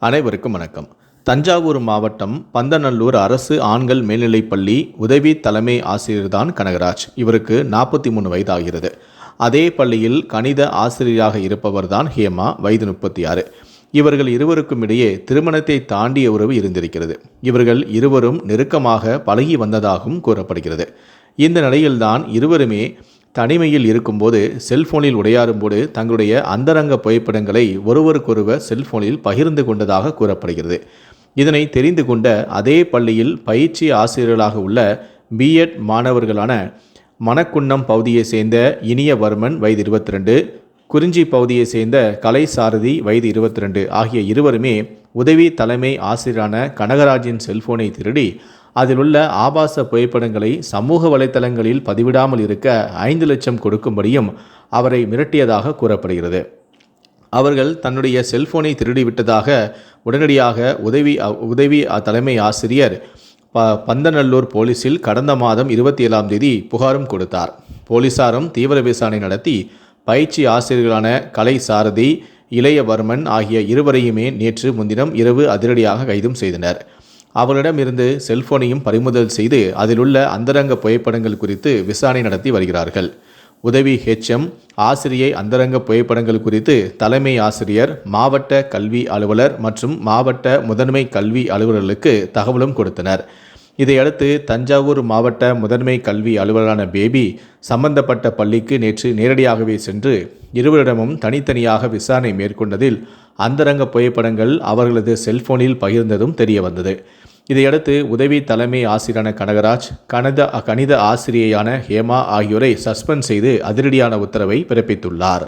அனைவருக்கும் வணக்கம். தஞ்சாவூர் மாவட்டம் பந்தநல்லூர் அரசு ஆண்கள் மேல்நிலைப்பள்ளி உதவி தலைமை ஆசிரியர்தான் கனகராஜ். இவருக்கு நாற்பத்தி மூணு வயதாகிறது. அதே பள்ளியில் கணித ஆசிரியராக இருப்பவர்தான் ஹேமா வயது முப்பத்தி ஆறு. இவர்கள் இருவருக்கும் இடையே திருமணத்தை தாண்டிய உறவு இருந்திருக்கிறது. இவர்கள் இருவரும் நெருக்கமாக பழகி வந்ததாகவும் கூறப்படுகிறது. இந்த நிலையில்தான் இருவருமே தனிமையில் இருக்கும்போது செல்போனில் உடையாறும்போது தங்களுடைய அந்தரங்க புகைப்படங்களை ஒருவருக்கொருவர் செல்போனில் பகிர்ந்து கொண்டதாக கூறப்படுகிறது. இதனை தெரிந்து கொண்ட அதே பள்ளியில் பயிற்சி ஆசிரியர்களாக உள்ள பிஎட் மாணவர்களான மணக்குன்னம் பகுதியை சேர்ந்த இனியவர்மன் வயது இருபத்தி ரெண்டு குறிஞ்சி பகுதியை சேர்ந்த கலை சாரதி வயது இருபத்தி ரெண்டு ஆகிய இருவருமே உதவி தலைமை ஆசிரியரான கனகராஜின் செல்போனை திருடி அதில் உள்ள ஆபாச புகைப்படங்களை சமூக வலைத்தளங்களில் பதிவிடாமல் இருக்க ஐந்து லட்சம் கொடுக்கும்படியும் அவரை மிரட்டியதாக கூறப்படுகிறது. அவர்கள் தன்னுடைய செல்போனை திருடிவிட்டதாக உடனடியாக உதவி உதவி தலைமை ஆசிரியர் ப பந்தநல்லூர் போலீசில் கடந்த மாதம் இருபத்தி ஏழாம் தேதி புகாரும் கொடுத்தார். போலீசாரும் தீவிர விசாரணை நடத்தி பயிற்சி ஆசிரியர்களான கலை சாரதி இளையவர்மன் ஆகிய இருவரையுமே நேற்று முன்தினம் இரவு அதிரடியாக கைதும் செய்தனர். அவர்களிடமிருந்து செல்போனையும் பறிமுதல் செய்து அதிலுள்ள அந்தரங்க புகைப்படங்கள் குறித்து விசாரணை நடத்தி வருகிறார்கள். உதவி ஹெச்எம் ஆசிரியை அந்தரங்க புகைப்படங்கள் குறித்து தலைமை ஆசிரியர் மாவட்ட கல்வி அலுவலர் மற்றும் மாவட்ட முதன்மை கல்வி அலுவலர்களுக்கு தகவலும் கொடுத்தனர். இதையடுத்து தஞ்சாவூர் மாவட்ட முதன்மை கல்வி அலுவலரான பேபி சம்பந்தப்பட்ட பள்ளிக்கு நேற்று நேரடியாகவே சென்று இருவரிடமும் தனித்தனியாக விசாரணை மேற்கொண்டதில் அந்தரங்க புகைப்படங்கள் அவர்களது செல்போனில் பகிர்ந்ததும் தெரியவந்தது. இதையடுத்து உதவி தலைமை ஆசிரியரான கனகராஜ் கணித கணித ஆசிரியையான ஹேமா ஆகியோரை சஸ்பெண்ட் செய்து அதிரடியான உத்தரவை பிறப்பித்துள்ளார்.